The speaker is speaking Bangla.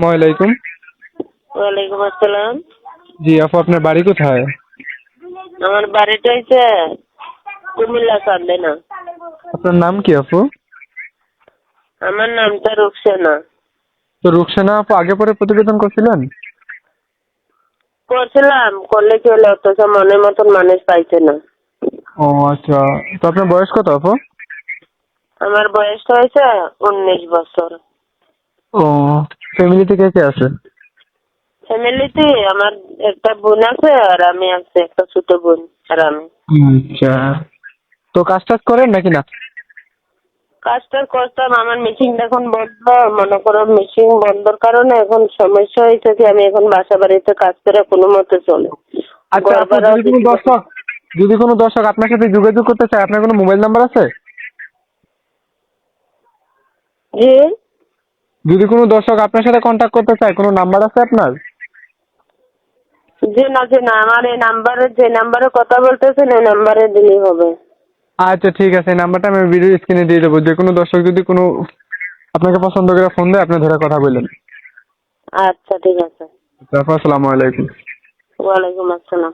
আসসালামু আলাইকুম। ওয়ালাইকুম আসসালাম। জি আপু আপনার বাড়ি কোথায়? আমার বাড়িটা কুমিল্লা চান্দেনা আপনার নাম কি আপু? আমার নামটা রুকসানা। তো রুকসানা আপু আগে পরে প্রতিবেদন করছিলেন? করছিলাম করলে কি হলো? অথচ মনের মতন মানুষ পাইছে না। ও আচ্ছা। তো আপনার বয়স কত আপু? আমার বয়সটা হয়েছে উনিশ বছর। ফ্যামিলিতে কে কে আছে? ফ্যামিলিতে আমার একটা বোন আছে আর আমি আছে একটা ছোট বোন আর আমি। আচ্ছা। তো কাজ টাজ করেন নাকি না? কাজটা করতাম আমার মেশিনটা এখন বন্ধ মনে করো মেশিন বন্ধর কারণে এখন সমস্যা হয়েছে কি আমি এখন বাসা বাড়িতে কাজ করে কোনো মতে চলে আচ্ছা ঘর আপু যদি কোনো দর্শক যদি কোনো দর্শক আপনার সাথে যোগাযোগ করতে চায় আপনার কোনো মোবাইল নাম্বার আছে? জি। যদি কোনো দর্শক আপনার সাথে কন্ট্যাক্ট করতে চায় কোনো নাম্বার আছে আপনার? জি না জি না আমার এই নাম্বারে যে নাম্বারে কথা বলতেছেন এই নাম্বারে দিলেই হবে। আচ্ছা ঠিক আছে নাম্বারটা আমি ভিডিও স্ক্রিনে দিয়ে দেবো। যে কোনো দর্শক যদি কোনো আপনাকে পছন্দ করে ফোন দেয় আপনি ধরে কথা বললেন। আচ্ছা ঠিক আছে। তারপর আসসালামু আলাইকুম। ওয়ালাইকুম আসসালাম।